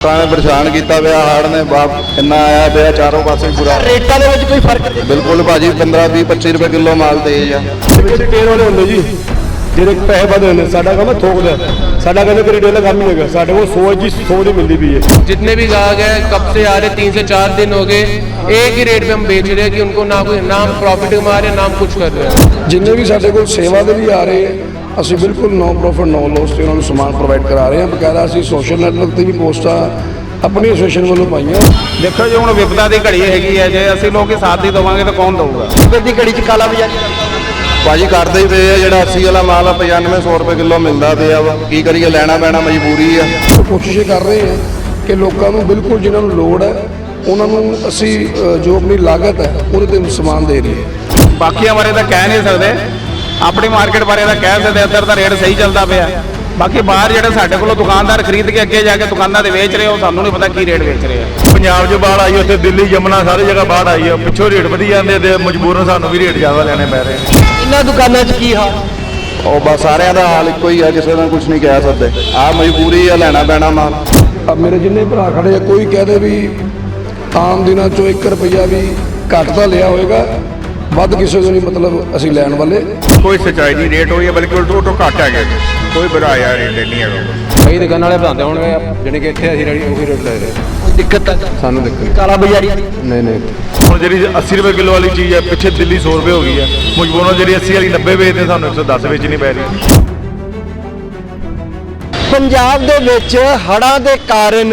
ਲੋਕਾਂ ਨੇ ਪਰੇਸ਼ਾਨ ਕੀਤਾ ਪਿਆ ਹਾੜ ਨੇ ਬਾਪ ਇੰਨਾ ਆਇਆ ਪਿਆ ਚਾਰੋਂ ਪਾਸੇ ਬੁਰਾ ਰੇਟਾਂ ਦੇ ਵਿੱਚ ਕੋਈ ਫਰਕ ਨਹੀਂ ਬਿਲਕੁਲ ਭਾਜੀ 15 20 25 ਰੁਪਏ ਕਿਲੋ ਮਾਲ ਤੇਜ਼ ਆ ਜਿਹੜੇ ਰਿਟੇਲ ਵਾਲੇ ਹੁੰਦੇ ਜੀ ਜਿਹੜੇ ਪੈਸੇ ਵਧੇ ਹੁੰਦੇ ਸਾਡਾ ਕੰਮ ਹੈ ਥੋਕ ਦਾ ਸਾਡਾ ਕਹਿੰਦੇ ਕਿ ਰਿਟੇਲ ਦਾ ਕੰਮ ਹੀ ਹੈਗਾ ਸਾਡੇ ਕੋਲ 100 ਜੀ 100 ਦੀ ਮਿਲਦੀ ਪਈ ਹੈ जितने भी ग्राहक हैं कब से आ रहे तीन से चार दिन हो गए एक ही रेट पे हम बेच रहे हैं कि उनको ना कोई नाम प्रॉफिट कमा रहे हैं नाम कुछ कर रहे हैं ਜਿੰਨੇ ਵੀ ਸਾਡੇ ਕੋਲ ਸੇਵਾ ਦੇ ਲਈ ਆ ਰਹੇ ਹੈ ਅਸੀਂ ਬਿਲਕੁਲ ਨੋ ਪ੍ਰੋਫਿਟ ਨੋ ਲੋਸ ਤੇ ਉਹਨਾਂ ਨੂੰ ਸਮਾਨ ਪ੍ਰੋਵਾਈਡ ਕਰਾ ਰਹੇ ਹਾਂ। ਬਕਾਇਦਾ ਅਸੀਂ ਸੋਸ਼ਲ ਨੈਟਵਰਕ ਤੇ ਵੀ ਪੋਸਟਾਂ ਆਪਣੀ ਐਸੋਸੀਏਸ਼ਨ ਵੱਲੋਂ ਪਾਈਆਂ। ਦੇਖੋ ਜੀ ਹੁਣ ਵਿਪਤਾ ਦੀ ਘੜੀ ਹੈਗੀ ਹੈ ਜੇ ਅਸੀਂ ਲੋਕ ਹੀ ਸਾਥ ਨਹੀਂ ਦੇਵਾਂਗੇ ਤਾਂ ਕੌਣ ਦਊਗਾ? ਰੁਪਏ ਦੀ ਘੜੀ 'ਚ ਕਾਲਾ ਬਾਜ਼ਾਰੀ ਭਾਜੀ ਕਰਦੇ ਹੀ ਪਏ ਆ ਜਿਹੜਾ 80 ਵਾਲਾ ਮਾਲ ਆ 9500 ਰੁਪਏ ਕਿਲੋ ਮਿਲਦਾ ਪਿਆ ਵਾ। ਕੀ ਕਰੀਏ ਲੈਣਾ ਪੈਣਾ ਮਜਬੂਰੀ ਆ। ਕੋਸ਼ਿਸ਼ ਕਰ ਰਹੇ ਹਾਂ ਕਿ ਲੋਕਾਂ ਨੂੰ ਬਿਲਕੁਲ ਜਿਨ੍ਹਾਂ ਨੂੰ ਲੋੜ ਹੈ ਉਹਨਾਂ ਨੂੰ ਅਸੀਂ ਜੋ ਆਪਣੀ ਲਾਗਤ ਹੈ ਉਹਦੇ ਤੇ ਸਮਾਨ ਦੇ ਰਹੀ ਹੈ ਬਾਕੀਆਂ ਬਾਰੇ ਤਾਂ ਕਹਿ ਨਹੀਂ ਸਕਦੇ। ਆਪਣੀ ਮਾਰਕੀਟ ਬਾਰੇ ਤਾਂ ਕਹਿ ਸਕਦੇ ਇੱਧਰ ਦਾ ਰੇਟ ਸਹੀ ਚੱਲਦਾ ਪਿਆ। ਬਾਕੀ ਬਾਹਰ ਜਿਹੜੇ ਸਾਡੇ ਕੋਲੋਂ ਦੁਕਾਨਦਾਰ ਖਰੀਦ ਕੇ ਅੱਗੇ ਜਾ ਕੇ ਦੁਕਾਨਾਂ ਤੇ ਵੇਚ ਰਹੇ ਉਹ ਸਾਨੂੰ ਨਹੀਂ ਪਤਾ ਕੀ ਰੇਟ ਵੇਚ ਰਹੇ ਆ। ਪੰਜਾਬ 'ਚ ਬਾੜ ਆਈ ਉੱਥੇ ਦਿੱਲੀ ਯਮਨਾ ਸਾਰੀ ਜਗ੍ਹਾ ਬਾੜ ਆਈ ਆ। ਪਿੱਛੋਂ ਰੇਟ ਵਧੀ ਜਾਂਦੇ ਤੇ ਮਜਬੂਰਨ ਸਾਨੂੰ ਵੀ ਰੇਟ ਜ਼ਿਆਦਾ ਲੈਣੇ ਪੈ ਰਹੇ ਇਹਨਾਂ ਦੁਕਾਨਾਂ 'ਚ ਕੀ ਹਾਲ? ਉਹ ਬਸ ਸਾਰਿਆਂ ਦਾ ਹਾਲ ਇੱਕੋ ਹੀ ਆ ਕਿਸੇ ਦਾ ਕੁਝ ਨਹੀਂ ਕਹਿ ਸਕਦੇ। ਆ ਮਜਬੂਰੀ ਆ ਲੈਣਾ ਪੈਣਾ ਮਾਲ। ਆ ਮੇਰੇ ਜਿੰਨੇ ਭਰਾ ਖੜੇ ਆ ਕੋਈ ਕਹਦੇ ਵੀ ਆਮ ਦਿਨਾਂ ਚੋਂ 1 ਰੁਪਈਆ ਵੀ ਘੱਟ ਤਾਂ ਲਿਆ ਹੋਵੇਗਾ ਵੱਧ ਕਿਸੇ ਤੋਂ ਨਹੀਂ ਮਤਲਬ ਅਸੀਂ ਲੈਣ ਵਾਲੇ। ਕੋਈ ਸਚਾਈ ਨਹੀਂ ਰੇਟ ਹੋਈ ਹੈ ਬਲਕਿ ਉਲਟੋ ਤੋਂ ਘੱਟ ਹੈਗਾ। ਕੋਈ ਵਧਾਇਆ ਰੇਟ ਨਹੀਂ ਹੈਗਾ ਕਈ ਦੁਕਾਨ ਵਾਲੇ ਬਣਾਉਂਦੇ ਹੋਣਗੇ ਜਾਣੀ ਕਿ ਇੱਥੇ ਅਸੀਂ ਉਹੀ ਰੇਟ ਲੈ ਰਹੇ ਕੋਈ ਦਿੱਕਤ ਤਾਂ ਸਾਨੂੰ ਦਿੱਕਤ ਕਾਲਾ ਬਾਜ਼ਾਰੀ ਨਹੀਂ ਨਹੀਂ। ਹੁਣ ਜਿਹੜੀ 80 ਰੁਪਏ ਕਿਲੋ ਵਾਲੀ ਚੀਜ਼ ਹੈ ਪਿੱਛੇ ਦਿੱਲੀ 100 ਰੁਪਏ ਹੋ ਗਈ ਹੈ। ਮਜਬੂਰਨ ਜਿਹੜੀ 80 ਵਾਲੀ 90 ਵੇਚਦੇ ਸਾਨੂੰ 110 ਵੇਚਣੀ ਪੈ ਰਹੀ। ਪੰਜਾਬ ਦੇ ਵਿੱਚ ਹੜ੍ਹਾਂ ਦੇ ਕਾਰਨ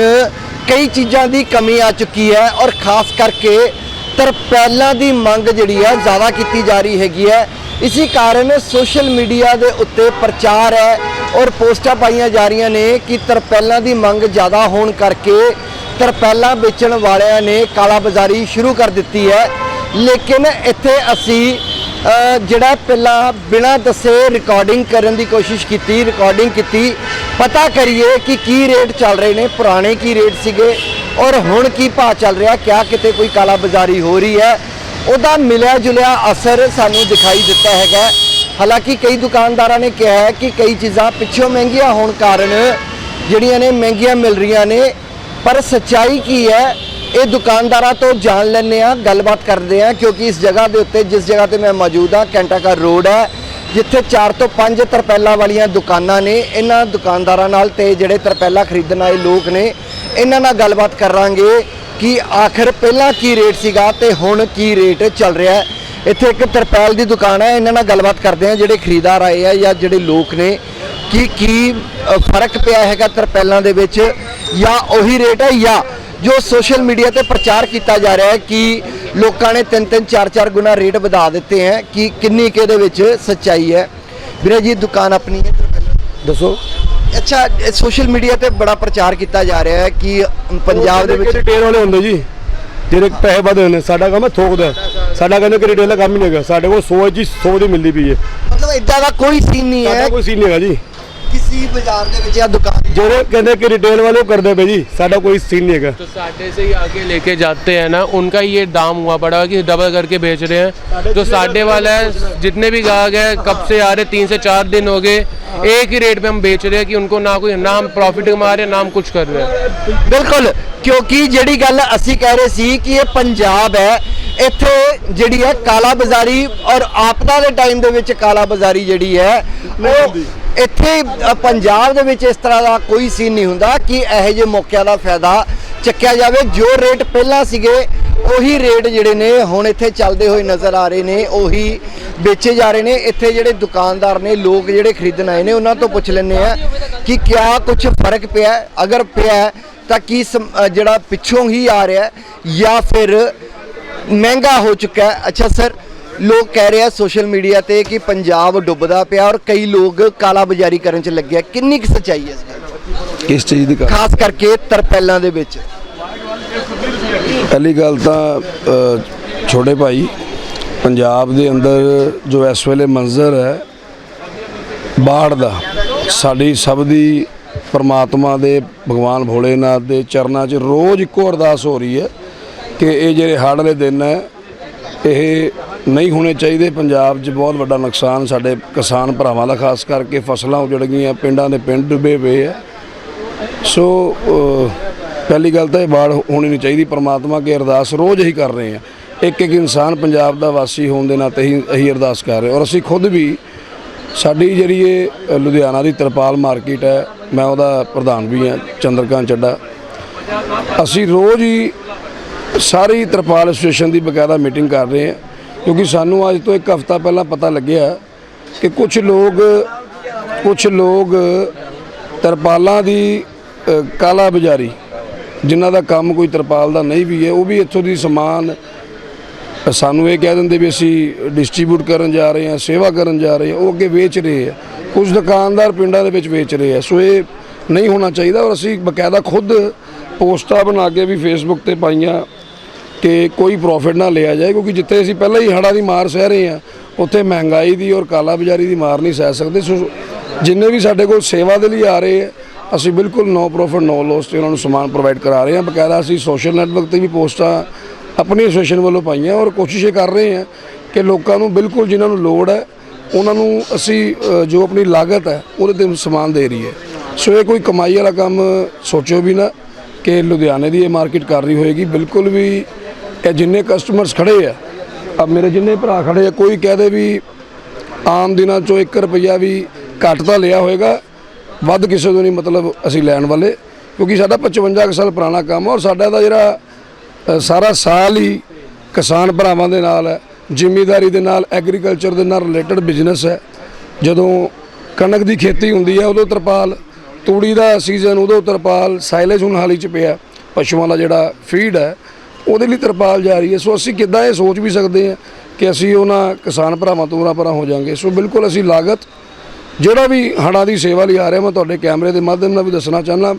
ਕਈ ਚੀਜ਼ਾਂ ਦੀ ਕਮੀ ਆ ਚੁੱਕੀ ਹੈ ਔਰ ਖਾਸ ਕਰਕੇ ਤਰਪੈਲਾਂ ਦੀ ਮੰਗ ਜਿਹੜੀ ਹੈ ਜ਼ਿਆਦਾ ਕੀਤੀ ਜਾ ਰਹੀ ਹੈਗੀ ਹੈ। ਇਸੇ ਕਾਰਨ ਸੋਸ਼ਲ ਮੀਡੀਆ ਦੇ ਉੱਤੇ ਪ੍ਰਚਾਰ ਹੈ ਔਰ ਪੋਸਟਾਂ ਪਾਈਆਂ ਜਾ ਰਹੀਆਂ ਨੇ ਕਿ ਤਰਪੈਲਾਂ ਦੀ ਮੰਗ ਜ਼ਿਆਦਾ ਹੋਣ ਕਰਕੇ ਤਰਪੈਲਾਂ ਵੇਚਣ ਵਾਲਿਆਂ ਨੇ ਕਾਲਾ ਬਾਜ਼ਾਰੀ ਸ਼ੁਰੂ ਕਰ ਦਿੱਤੀ ਹੈ। ਲੇਕਿਨ ਇੱਥੇ ਅਸੀਂ ਜਿਹੜਾ ਪਹਿਲਾਂ ਬਿਨਾਂ ਦੱਸੇ ਰਿਕਾਰਡਿੰਗ ਕਰਨ ਦੀ ਕੋਸ਼ਿਸ਼ ਕੀਤੀ ਰਿਕਾਰਡਿੰਗ ਕੀਤੀ, ਪਤਾ ਕਰੀਏ ਕਿ ਕੀ ਰੇਟ ਚੱਲ ਰਹੇ ਨੇ, ਪੁਰਾਣੇ ਕੀ ਰੇਟ ਸੀਗੇ ਔਰ ਹੁਣ ਕੀ ਭਾਅ ਚੱਲ ਰਿਹਾ, ਕਿਆ ਕਿਤੇ ਕੋਈ ਕਾਲਾ ਬਾਜ਼ਾਰੀ ਹੋ ਰਹੀ ਹੈ। ਉਹਦਾ ਮਿਲਿਆ ਜੁਲਿਆ ਅਸਰ ਸਾਨੂੰ ਦਿਖਾਈ ਦਿੱਤਾ ਹੈਗਾ। ਹਾਲਾਂਕਿ ਕਈ ਦੁਕਾਨਦਾਰਾਂ ਨੇ ਕਿਹਾ ਹੈ ਕਿ ਕਈ ਚੀਜ਼ਾਂ ਪਿੱਛੋਂ ਮਹਿੰਗੀਆਂ ਹੋਣ ਕਾਰਨ ਜਿਹੜੀਆਂ ਨੇ ਮਹਿੰਗੀਆਂ ਮਿਲ ਰਹੀਆਂ ਨੇ। ਪਰ ਸੱਚਾਈ ਕੀ ਹੈ, ਇਹ ਦੁਕਾਨਦਾਰਾਂ ਤੋਂ ਜਾਣ ਲੈਂਦੇ ਆ ਗੱਲਬਾਤ ਕਰਦੇ ਆ ਕਿਉਂਕਿ ਇਸ ਜਗ੍ਹਾ ਦੇ ਉੱਤੇ, ਜਿਸ ਜਗ੍ਹਾ ਤੇ ਮੈਂ ਮੌਜੂਦ ਆ ਕੈਂਟਾਕਰ ਰੋਡ ਹੈ, ਜਿੱਥੇ 4 ਤੋਂ 5 ਤਰਪੈਲਾ ਵਾਲੀਆਂ ਦੁਕਾਨਾਂ ਨੇ। ਇਹਨਾਂ ਦੁਕਾਨਦਾਰਾਂ ਨਾਲ ਤੇ ਜਿਹੜੇ ਤਰਪੈਲਾ ਖਰੀਦਣ ਆਏ ਲੋਕ ਨੇ, ਇਹਨਾਂ ਨਾਲ ਗੱਲਬਾਤ ਕਰਾਂਗੇ। ਕਿ ਆਖਰ ਪਹਿਲਾਂ ਕੀ ਰੇਟ ਸੀਗਾ ਤੇ ਹੁਣ ਕੀ ਰੇਟ ਚੱਲ ਰਿਹਾ ਹੈ? ਇੱਥੇ ਇੱਕ ਤਰਪੈਲ ਦੀ ਦੁਕਾਨ ਹੈ, ਇਹਨਾਂ ਨਾਲ ਗੱਲਬਾਤ ਕਰਦੇ ਆ ਜਿਹੜੇ ਖਰੀਦਦਾਰ ਆਏ ਆ ਜਾਂ ਜਿਹੜੇ ਲੋਕ ਨੇ। ਕਿ, ਕੀ ਫ਼ਰਕ ਪਿਆ ਹੈਗਾ ਤਰਪੈਲਾਂ ਦੇ ਵਿੱਚ ਜਾਂ ਉਹੀ ਰੇਟ ਹੈ ਜਾਂ ਜੋ ਸੋਸ਼ਲ ਮੀਡੀਆ ਤੇ ਪ੍ਰਚਾਰ ਕੀਤਾ ਜਾ ਰਿਹਾ ਹੈ ਕਿ ਲੋਕਾਂ ਨੇ ਤਿੰਨ ਤਿੰਨ, ਚਾਰ ਚਾਰ ਗੁਣਾ ਰੇਟ ਵਧਾ ਦਿੱਤੇ ਹੈ, ਕਿ ਕਿੰਨੀ ਕੁ ਇਹਦੇ ਵਿੱਚ ਸੱਚਾਈ ਹੈ? ਵੀਰੇ ਜੀ, ਦੁਕਾਨ ਆਪਣੀ ਹੈ ਦੱਸੋ। ਅੱਛਾ ਸੋਸ਼ਲ ਮੀਡੀਆ ਤੇ ਬੜਾ ਪ੍ਰਚਾਰ ਕੀਤਾ ਜਾ ਰਿਹਾ ਹੈ ਕਿ ਪੰਜਾਬ ਦੇ ਵਿੱਚ ਰਿਟੇਲ ਵਾਲੇ ਹੁੰਦੇ ਜੀ ਜਿਹੜੇ ਪੈਸੇ ਵਧੇ ਹੁੰਦੇ ਸਾਡਾ ਕੰਮ ਹੈ ਥੋਕ ਦਾ ਸਾਡਾ ਕਹਿੰਦੇ ਕਿ ਰਿਟੇਲ ਦਾ ਕੰਮ ਹੀ ਨਹੀਂ ਹੈਗਾ। ਸਾਡੇ ਕੋਲ 100 ਜੀ 100 ਦੀ ਮਿਲਦੀ ਪਈ ਹੈ। ਮਤਲਬ ਇਦਾਂ ਦਾ ਕੋਈ ਸੀਨ ਨਹੀਂ ਹੈ। ਸਾਡਾ ਕੋਈ ਸੀਨ ਨਹੀਂ ਹੈਗਾ ਜੀ। ਕਿਸੇ ਬਾਜ਼ਾਰ ਦੇ ਵਿੱਚ ਜਾਂ ਦੁਕਾਨ ਜਿਹੜੇ ਕਹਿੰਦੇ ਕਿ ਰਿਟੇਲ ਵਾਲੇ ਉਹ ਕਰਦੇ ਪਏ ਜੀ ਸਾਡਾ ਕੋਈ ਸੀਨ ਨਹੀਂ ਹੈਗਾ तो साढ़े से ही आगे लेके जाते हैं ना उनका ये दाम हुआ पड़ा कि डबल करके बेच रहे हैं जो साढ़े वाला है जितने भी ग्राहक हैं कब से आ रहे तीन से चार दिन हो गए एक ही रेट पे हम बेच रहे हैं कि उनको ना कोई नाम प्रॉफिट कमा रहे हैं नाम कुछ कर रहे हैं ਬਿਲਕੁਲ ਕਿਉਂਕਿ ਜਿਹੜੀ ਗੱਲ ਅਸੀਂ ਕਹਿ ਰਹੇ ਸੀ ਕਿ ਇਹ ਪੰਜਾਬ ਹੈ ਇੱਥੇ ਜਿਹੜੀ ਹੈ ਕਾਲਾ ਬਾਜ਼ਾਰੀ ਔਰ ਆਪਦਾ ਦੇ ਟਾਈਮ ਦੇ ਵਿੱਚ ਕਾਲਾ ਬਾਜ਼ਾਰੀ ਜਿਹੜੀ ਹੈ ਉਹ ਇੱਥੇ ਅ, ਪੰਜਾਬ ਦੇ ਵਿੱਚ ਇਸ ਤਰ੍ਹਾਂ ਦਾ ਕੋਈ ਸੀਨ ਨਹੀਂ ਹੁੰਦਾ ਕਿ ਇਹੋ ਜਿਹੇ ਮੌਕਿਆਂ ਦਾ ਫਾਇਦਾ ਚੱਕਿਆ ਜਾਵੇ। ਜੋ ਰੇਟ ਪਹਿਲਾਂ ਸੀਗੇ ਉਹੀ ਰੇਟ ਜਿਹੜੇ ਨੇ ਹੁਣ ਇੱਥੇ ਚੱਲਦੇ ਹੋਏ ਨਜ਼ਰ ਆ ਰਹੇ ਨੇ ਉਹੀ ਵੇਚੇ ਜਾ ਰਹੇ ਨੇ। ਇੱਥੇ ਜਿਹੜੇ ਦੁਕਾਨਦਾਰ ਨੇ ਲੋਕ ਜਿਹੜੇ ਖਰੀਦਣ ਆਏ ਨੇ ਉਹਨਾਂ ਤੋਂ ਪੁੱਛ ਲੈਂਦੇ ਆ ਕਿ ਕਿਆ ਕੁਝ ਫ਼ਰਕ ਪਿਆ ਹੈ? ਅਗਰ ਪਿਆ ਹੈ, ਤਾਂ ਕੀ ਸਮ- ਅ, ਜਿਹੜਾ ਪਿੱਛੋਂ ਹੀ ਆ ਰਿਹਾ ਹੈ ਜਾਂ ਫਿਰ ਮਹਿੰਗਾ ਹੋ ਚੁੱਕਾ ਹੈ। ਅੱਛਾ ਸਰ ਲੋਕ ਕਹਿ ਰਹੇ ਆ ਸੋਸ਼ਲ ਮੀਡੀਆ ਤੇ ਕਿ ਪੰਜਾਬ ਡੁੱਬਦਾ ਪਿਆ ਔਰ ਕਈ ਲੋਕ ਕਾਲਾ ਬਾਜ਼ਾਰੀ ਕਰਨ ਚ ਲੱਗਿਆ ਕਿੰਨੀ ਕੁ ਸੱਚਾਈ ਹੈ ਇਸ ਗੱਲ 'ਚ? ਕਿਸ ਚੀਜ਼ ਦੀ ਗੱਲ? ਖਾਸ ਕਰਕੇ ਤਰਪੈਲਾਂ ਦੇ ਵਿੱਚ। ਪਹਿਲੀ ਗੱਲ ਤਾਂ ਅ, ਛੋਟੇ ਭਾਈ ਪੰਜਾਬ ਦੇ ਅੰਦਰ ਜੋ ਇਸ ਵੇਲੇ ਮੰਜ਼ਰ ਹੈ ਬਾੜ ਦਾ ਸਾਡੀ ਸਭ ਦੀ ਪਰਮਾਤਮਾ ਦੇ ਭਗਵਾਨ ਭੋਲੇਨਾਥ ਦੇ ਚਰਨਾਂ 'ਚ ਰੋਜ਼ ਇੱਕੋ ਅਰਦਾਸ ਹੋ ਰਹੀ ਹੈ ਕਿ ਇਹ ਜਿਹੜੇ ਹੜ੍ਹ ਵਾਲੇ ਦਿਨ ਹੈ ਇਹ ਨਹੀਂ ਹੋਣੇ ਚਾਹੀਦੇ। ਪੰਜਾਬ 'ਚ ਬਹੁਤ ਵੱਡਾ ਨੁਕਸਾਨ ਸਾਡੇ ਕਿਸਾਨ ਭਰਾਵਾਂ ਦਾ, ਖਾਸ ਕਰਕੇ ਫਸਲਾਂ ਉਜੜ ਗਈਆਂ, ਪਿੰਡਾਂ ਦੇ ਪਿੰਡ ਡੁੱਬੇ ਪਏ ਆ। ਸੋ ਪਹਿਲੀ ਗੱਲ ਤਾਂ ਇਹ ਬਾੜ ਹੋਣੀ ਨਹੀਂ ਚਾਹੀਦੀ। ਪ੍ਰਮਾਤਮਾ ਅੱਗੇ ਅਰਦਾਸ ਰੋਜ਼ ਹੀ ਕਰ ਰਹੇ ਹਾਂ ਇੱਕ ਇੱਕ ਇਨਸਾਨ ਪੰਜਾਬ ਦਾ ਵਾਸੀ ਹੋਣ ਦੇ ਨਾਤੇ ਹੀ ਅਸੀਂ ਅਰਦਾਸ ਕਰ ਰਹੇ। ਔਰ ਅਸੀਂ ਖੁਦ ਵੀ ਸਾਡੀ ਜਿਹੜੀ ਇਹ ਲੁਧਿਆਣਾ ਦੀ ਤਰਪਾਲ ਮਾਰਕੀਟ ਹੈ, ਮੈਂ ਉਹਦਾ ਪ੍ਰਧਾਨ ਵੀ ਹਾਂ, ਚੰਦਰਕਾਂਤ ਚੱਡਾ ਅਸੀਂ ਰੋਜ਼ ਹੀ ਸਾਰੀ ਤਰਪਾਲ ਐਸੋਸੀਏਸ਼ਨ ਦੀ ਬਕਾਇਦਾ ਮੀਟਿੰਗ ਕਰ ਰਹੇ ਹਾਂ। ਕਿਉਂਕਿ ਸਾਨੂੰ ਅੱਜ ਤੋਂ ਇੱਕ ਹਫ਼ਤਾ ਪਹਿਲਾਂ ਪਤਾ ਲੱਗਿਆ ਕਿ ਕੁਝ ਲੋਕ ਕੁਝ ਲੋਕ ਤਰਪਾਲਾਂ ਦੀ ਕਾਲਾ ਬਾਜ਼ਾਰੀ, ਜਿਨ੍ਹਾਂ ਦਾ ਕੰਮ ਕੋਈ ਤਰਪਾਲ ਦਾ ਨਹੀਂ ਵੀ ਹੈ, ਉਹ ਵੀ ਇੱਥੋਂ ਦੀ ਸਮਾਨ ਸਾਨੂੰ ਇਹ ਕਹਿ ਦਿੰਦੇ ਵੀ ਅਸੀਂ ਡਿਸਟ੍ਰੀਬਿਊਟ ਕਰਨ ਜਾ ਰਹੇ ਹਾਂ, ਸੇਵਾ ਕਰਨ ਜਾ ਰਹੇ ਹਾਂ, ਉਹ ਅੱਗੇ ਵੇਚ ਰਹੇ ਆ। ਕੁਝ ਦੁਕਾਨਦਾਰ ਪਿੰਡਾਂ ਦੇ ਵਿੱਚ ਵੇਚ ਰਹੇ ਆ, ਸੋ ਇਹ ਨਹੀਂ ਹੋਣਾ ਚਾਹੀਦਾ ਔਰ ਅਸੀਂ ਬਕਾਇਦਾ ਖੁਦ ਪੋਸਟਾਂ ਬਣਾ ਕੇ ਵੀ ਫੇਸਬੁੱਕ ਤੇ ਪਾਈਆਂ ਕਿ ਕੋਈ ਪ੍ਰੋਫਿਟ ਨਾ ਲਿਆ ਜਾਏ, ਕਿਉਂਕਿ ਜਿੱਥੇ ਅਸੀਂ ਪਹਿਲਾਂ ਹੀ ਹੜ੍ਹਾਂ ਦੀ ਮਾਰ ਸਹਿ ਰਹੇ ਹਾਂ, ਉੱਥੇ ਮਹਿੰਗਾਈ ਦੀ ਔਰ ਕਾਲਾ ਬਾਜ਼ਾਰੀ ਦੀ ਮਾਰ ਨਹੀਂ ਸਹਿ ਸਕਦੇ। ਸੋ ਜਿੰਨੇ ਵੀ ਸਾਡੇ ਕੋਲ ਸੇਵਾ ਦੇ ਲਈ ਆ ਰਹੇ ਆ ਅਸੀਂ ਬਿਲਕੁਲ ਨੋ ਪ੍ਰੋਫਿਟ ਨੋ ਲੋਸ ਤੇ ਉਹਨਾਂ ਨੂੰ ਸਮਾਨ ਪ੍ਰੋਵਾਈਡ ਕਰਾ ਰਹੇ ਹਾਂ। ਬਕਾਇਦਾ ਅਸੀਂ ਸੋਸ਼ਲ ਨੈਟਵਰਕ ਤੇ ਵੀ ਪੋਸਟਾਂ ਆਪਣੀ ਐਸੋਸੀਏਸ਼ਨ ਵੱਲੋਂ ਪਾਈਆਂ ਔਰ ਕੋਸ਼ਿਸ਼ ਇਹ ਕਰ ਰਹੇ ਹਾਂ ਕਿ ਲੋਕਾਂ ਨੂੰ ਬਿਲਕੁਲ ਜਿਨ੍ਹਾਂ ਨੂੰ ਲੋੜ ਹੈ, ਉਹਨਾਂ ਨੂੰ ਅਸੀਂ ਜੋ ਆਪਣੀ ਲਾਗਤ ਹੈ, ਉਹਦੇ ਤੇ ਸਮਾਨ ਦੇ ਰਹੀ ਹੈ ਸੋ ਇਹ ਕੋਈ ਕਮਾਈ ਵਾਲਾ ਕੰਮ ਸੋਚੋ ਵੀ ਨਾ ਕਿ ਲੁਧਿਆਣੇ ਦੀ ਇਹ ਮਾਰਕੀਟ ਕਰ ਰਹੀ ਹੋਏਗੀ। ਬਿਲਕੁਲ ਵੀ ਇਹ ਜਿੰਨੇ ਕਸਟਮਰਸ ਖੜੇ ਆ ਅਬ ਮੇਰੇ ਜਿੰਨੇ ਭਰਾ ਖੜੇ ਆ, ਕੋਈ ਕਹਦੇ ਵੀ ਆਮ ਦਿਨਾਂ ਚੋਂ 1 ਰੁਪਈਆ ਵੀ ਘੱਟ ਤਾਂ ਲਿਆ ਹੋਏਗਾ, ਵੱਧ ਕਿਸੇ ਤੋਂ ਨਹੀਂ ਮਤਲਬ ਅਸੀਂ ਲੈਣ ਵਾਲੇ, ਕਿਉਂਕਿ ਸਾਡਾ 55 ਕੁ ਸਾਲ ਪੁਰਾਣਾ ਕੰਮ ਔਰ ਸਾਡਾ ਦਾ ਜਿਹੜਾ ਸਾਰਾ ਸਾਲ ਹੀ ਕਿਸਾਨ ਭਰਾਵਾਂ ਦੇ ਨਾਲ ਹੈ ਜ਼ਿਮੀਦਾਰੀ ਦੇ ਨਾਲ ਐਗਰੀਕਲਚਰ ਦੇ ਨਾਲ ਰਿਲੇਟਡ ਬਿਜ਼ਨਸ ਹੈ। ਜਦੋਂ ਕਣਕ ਦੀ ਖੇਤੀ ਹੁੰਦੀ ਹੈ, ਉਦੋਂ ਤਰਪਾਲ, ਤੂੜੀ ਦਾ ਸੀਜ਼ਨ ਉਦੋਂ ਤਰਪਾਲ ਸਾਈਲੇਜ ਹੁਣ ਹਾਲੀ ਚ ਪਿਆ, ਪਸ਼ੂਆਂ ਦਾ ਜਿਹੜਾ ਫੀਡ ਹੈ ਉਹਦੇ ਲਈ ਤਰਪਾਲ ਜਾ ਰਹੀ ਹੈ। ਸੋ ਅਸੀਂ ਕਿੱਦਾਂ ਇਹ ਸੋਚ ਵੀ ਸਕਦੇ ਹਾਂ ਕਿ ਅਸੀਂ ਉਹਨਾਂ ਕਿਸਾਨ ਭਰਾਵਾਂ ਤੋਂ ਉਰਾਂ ਪਰਾਂ ਹੋ ਜਾਾਂਗੇ। ਸੋ ਬਿਲਕੁਲ ਅਸੀਂ ਲਾਗਤ ਜਿਹੜਾ ਵੀ ਹੜ੍ਹਾਂ ਦੀ ਸੇਵਾ ਲਈ ਆ ਰਿਹਾ ਮੈਂ ਤੁਹਾਡੇ ਕੈਮਰੇ ਦੇ ਮਾਧਿਅਮ ਨਾਲ ਵੀ ਦੱਸਣਾ ਚਾਹੁੰਦਾ।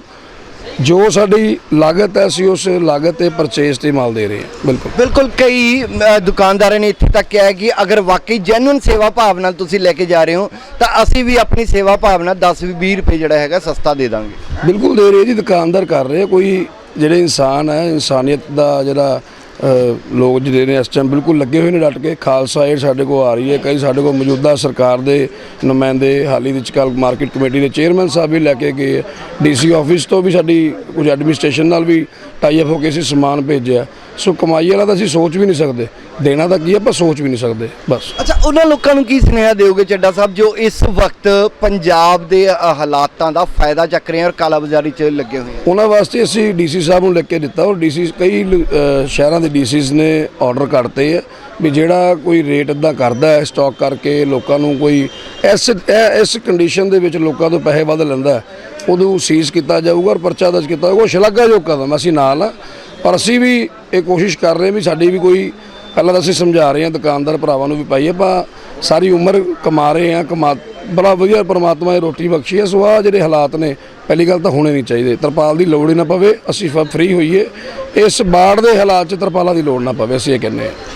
ਜੋ ਸਾਡੀ ਲਾਗਤ ਹੈ ਅਸੀਂ ਉਸ ਲਾਗਤ ਤੇ ਪਰਚੇਸ ਤੇ ਮਾਲ ਦੇ ਰਹੇ ਹਾਂ। ਬਿਲਕੁਲ। ਬਿਲਕੁਲ ਕਈ ਦੁਕਾਨਦਾਰਾਂ ਨੇ ਇੱਥੇ ਤੱਕ ਕਿਹਾ ਕਿ ਅਗਰ ਵਾਕਈ ਜੈਨੂਇਨ ਸੇਵਾ ਭਾਵ ਨਾਲ ਤੁਸੀਂ ਲੈ ਕੇ ਜਾ ਰਹੇ ਹੋ ਤਾਂ ਅਸੀਂ ਵੀ ਆਪਣੀ ਸੇਵਾ ਭਾਵ ਨਾਲ 10 20 ਰੁਪਏ ਜਿਹੜਾ ਹੈਗਾ ਸਸਤਾ ਦੇ ਦਾਂਗੇ। ਬਿਲਕੁਲ ਦੇ ਰਹੇ ਜੀ ਦੁਕਾਨਦਾਰ ਕਰ ਰਹੇ। ਕੋਈ ਜਿਹੜੇ ਇਨਸਾਨ ਹੈ, ਇਨਸਾਨੀਅਤ ਦਾ ਜਿਹੜਾ ਲੋਕ ਜਿਹੜੇ ਨੇ ਇਸ ਟਾਈਮ ਬਿਲਕੁਲ ਲੱਗੇ ਹੋਏ ਨੇ ਡਟ ਕੇ। ਖਾਲਸਾ ਏਡ ਸਾਡੇ ਕੋਲ ਆ ਰਹੀ ਹੈ। ਕਈ ਸਾਡੇ ਕੋਲ ਮੌਜੂਦਾ ਸਰਕਾਰ ਦੇ ਨੁਮਾਇੰਦੇ ਹਾਲੀ ਵਿੱਚ ਕੱਲ ਮਾਰਕੀਟ ਕਮੇਟੀ ਦੇ ਚੇਅਰਮੈਨ ਸਾਹਿਬ ਵੀ ਲੈ ਕੇ ਗਏ ਡੀਸੀ ਆਫਿਸ ਤੋਂ ਵੀ ਸਾਡੀ ਕੁਝ ਐਡਮਿਨਿਸਟ੍ਰੇਸ਼ਨ ਨਾਲ ਵੀ ਟਾਈ ਅਪ ਹੋ ਕੇ ਅਸੀਂ ਸਮਾਨ ਭੇਜਿਆ ਸੋ ਕਮਾਈ ਵਾਲਾ ਤਾਂ ਅਸੀਂ ਸੋਚ ਵੀ ਨਹੀਂ ਸਕਦੇ। ਦੇਣਾ ਤਾਂ ਕੀ ਆਪਾਂ ਸੋਚ ਵੀ ਨਹੀਂ ਸਕਦੇ। ਬਸ। ਅੱਛਾ ਉਹਨਾਂ ਲੋਕਾਂ ਨੂੰ ਕੀ ਸੁਨੇਹਾ ਦਿਓਗੇ ਚੱਡਾ ਸਾਹਿਬ ਜੋ ਇਸ ਵਕਤ ਪੰਜਾਬ ਦੇ ਅ, ਹਾਲਾਤਾਂ ਦਾ ਫਾਇਦਾ ਚੱਕ ਰਹੇ ਹਨ ਔਰ ਕਾਲਾਬਾਜ਼ਾਰੀ 'ਚ ਲੱਗੇ ਹੋਏ ਹਨ ਉਹਨਾਂ ਵਾਸਤੇ ਅਸੀਂ ਡੀਸੀ ਸਾਹਿਬ ਨੂੰ ਲਿਖ ਕੇ ਦਿੱਤਾ ਔਰ ਡੀਸੀ ਕਈ ਲ- ਅ, ਸ਼ਹਿਰਾਂ ਦੇ ਡੀਸੀਸ ਨੇ ਆਰਡਰ ਕਰਤੇ ਆ ਵੀ ਜਿਹੜਾ ਕੋਈ ਰੇਟ ਇਦਾਂ ਕਰਦਾ ਹੈ ਸਟਾਕ ਕਰਕੇ ਲੋਕਾਂ ਨੂੰ ਕੋਈ ਇਸ ਇਹ- ਇਸ ਕੰਡੀਸ਼ਨ ਦੇ ਵਿੱਚ ਲੋਕਾਂ ਤੋਂ ਪੈਸੇ ਵੱਧ ਲੈਂਦਾ ਹੈ, ਉਦੋਂ ਸੀਜ਼ ਕੀਤਾ ਜਾਊਗਾ ਔਰ ਪਰਚਾ ਦਰਜ ਕੀਤਾ ਜਾਊਗਾ ਉਹ ਸ਼ਲਾਘਾਯੋਗ ਕਦਮ ਹੈ, ਅਸੀਂ ਨਾਲ ਆ ਪਰ ਅਸੀਂ ਵੀ ਇਹ ਕੋਸ਼ਿਸ਼ ਕਰ ਰਹੇ ਹਾਂ ਵੀ ਸਾਡੀ ਵੀ ਕੋਈ, ਪਹਿਲਾਂ ਤਾਂ ਅਸੀਂ ਸਮਝਾ ਰਹੇ ਹਾਂ ਦੁਕਾਨਦਾਰ ਭਰਾਵਾਂ ਨੂੰ ਵੀ ਭਾਈ ਆਪਾਂ ਸਾਰੀ ਉਮਰ ਕਮਾ ਰਹੇ ਹਾਂ, ਕਮਾ, ਬੜਾ ਵਧੀਆ ਪਰਮਾਤਮਾ ਨੇ ਰੋਟੀ ਬਖਸ਼ੀ ਹੈ, ਸੋ ਆਹ ਜਿਹੜੇ ਹਾਲਾਤ ਨੇ, ਪਹਿਲੀ ਗੱਲ ਤਾਂ ਹੋਣੇ ਨਹੀਂ ਚਾਹੀਦੇ। ਤਰਪਾਲ ਦੀ ਲੋੜ ਹੀ ਨਾ ਪਵੇ, ਅਸੀਂ ਫ੍ਰੀ ਹੋਈਏ, ਇਸ ਬਾੜ ਦੇ ਹਾਲਾਤ 'ਚ ਤਰਪਾਲਾਂ ਦੀ ਲੋੜ ਨਾ ਪਵੇ, ਅਸੀਂ ਇਹ ਕਹਿੰਦੇ ਹਾਂ।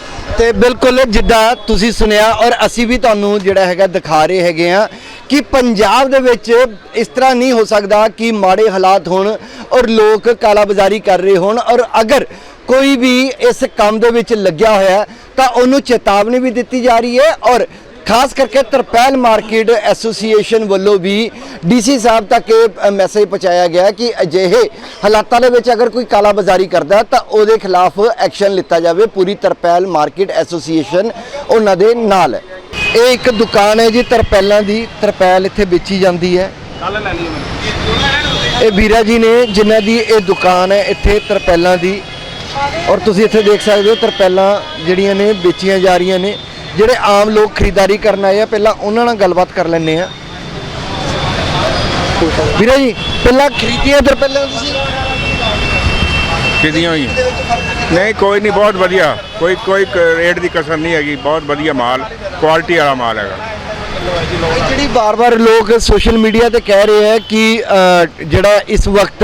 ਤੇ ਬਿਲਕੁਲ ਜਿੱਦਾਂ ਤੁਸੀਂ ਸੁਣਿਆ ਔਰ ਅਸੀਂ ਵੀ ਤੁਹਾਨੂੰ ਜਿਹੜਾ ਹੈਗਾ ਦਿਖਾ ਰਹੇ ਹੈਗੇ ਆ ਕਿ ਪੰਜਾਬ ਦੇ ਵਿੱਚ ਇਸ ਤਰ੍ਹਾਂ ਨਹੀਂ ਹੋ ਸਕਦਾ ਕਿ ਮਾੜੇ ਹਾਲਾਤ ਹੋਣ ਔਰ ਲੋਕ ਕਾਲਾਬਾਜ਼ਾਰੀ ਕਰ ਰਹੇ ਹੋਣ ਔਰ ਅਗਰ ਕੋਈ ਵੀ ਇਸ ਕੰਮ ਦੇ ਵਿੱਚ ਲੱਗਿਆ ਹੋਇਆ ਤਾਂ ਉਹਨੂੰ ਚੇਤਾਵਨੀ ਵੀ ਦਿੱਤੀ ਜਾ ਰਹੀ ਹੈ ਔਰ ਖਾਸ ਕਰਕੇ ਤਰਪੈਲ ਮਾਰਕੀਟ ਐਸੋਸੀਏਸ਼ਨ ਵੱਲੋਂ ਵੀ ਡੀਸੀ ਸਾਹਿਬ ਤੱਕ ਇਹ ਮੈਸੇਜ ਪਹੁੰਚਾਇਆ ਗਿਆ ਕਿ ਅਜਿਹੇ ਹਾਲਾਤਾਂ ਦੇ ਵਿੱਚ ਅਗਰ ਕੋਈ ਕਾਲਾਬਾਜ਼ਾਰੀ ਕਰਦਾ ਤਾਂ ਉਹਦੇ ਖਿਲਾਫ ਐਕਸ਼ਨ ਲਿੱਤਾ ਜਾਵੇ, ਪੂਰੀ ਤਰਪੈਲ ਮਾਰਕੀਟ ਐਸੋਸੀਏਸ਼ਨ ਉਹਨਾਂ ਦੇ ਨਾਲ। ਇਹ ਇੱਕ ਦੁਕਾਨ ਹੈ ਜੀ, ਤਰਪੈਲਾਂ ਦੀ, ਤਰਪੈਲ ਇੱਥੇ ਵੇਚੀ ਜਾਂਦੀ ਹੈ। ਇਹ ਵੀਰਾ ਜੀ ਨੇ, ਜਿਨ੍ਹਾਂ ਦੀ ਇਹ ਦੁਕਾਨ ਹੈ, ਇੱਥੇ ਤਰਪੈਲਾਂ ਦੀ। ਔਰ ਤੁਸੀਂ ਇੱਥੇ ਦੇਖ ਸਕਦੇ ਹੋ, ਤਰਪੈਲਾਂ ਜਿਹੜੀਆਂ ਨੇ ਵੇਚੀਆਂ ਜਾ ਰਹੀਆਂ ਨੇ। ਜਿਹੜੇ ਆਮ ਲੋਕ ਖਰੀਦਦਾਰੀ ਕਰਨ ਆਏ ਆ ਪਹਿਲਾਂ ਉਹਨਾਂ ਨਾਲ ਗੱਲਬਾਤ ਕਰ ਲੈਂਦੇ ਆ ਵੀਰਾ ਜੀ ਪਹਿਲਾਂ ਖਰੀਦੀਆਂ ਤਰਪੈਲਾਂ ਤੁਸੀਂ? ਕਿਦੀਆਂ ਹੋਈ ਨਹੀਂ ਕੋਈ ਨਹੀਂ ਬਹੁਤ ਵਧੀਆ। ਕੋਈ ਕੋਈ ਰੇਟ ਦੀ ਕਸਰ ਨਹੀਂ ਹੈਗੀ। ਬਹੁਤ ਵਧੀਆ ਮਾਲ ਕੁਆਲਿਟੀ ਵਾਲਾ ਮਾਲ ਹੈਗਾ। ਜਿਹੜੀ ਬਾਰ-ਬਾਰ ਲੋਕ ਸੋਸ਼ਲ ਮੀਡੀਆ ਤੇ ਕਹਿ ਰਹੇ ਆ ਕਿ ਜਿਹੜਾ ਇਸ ਵਕਤ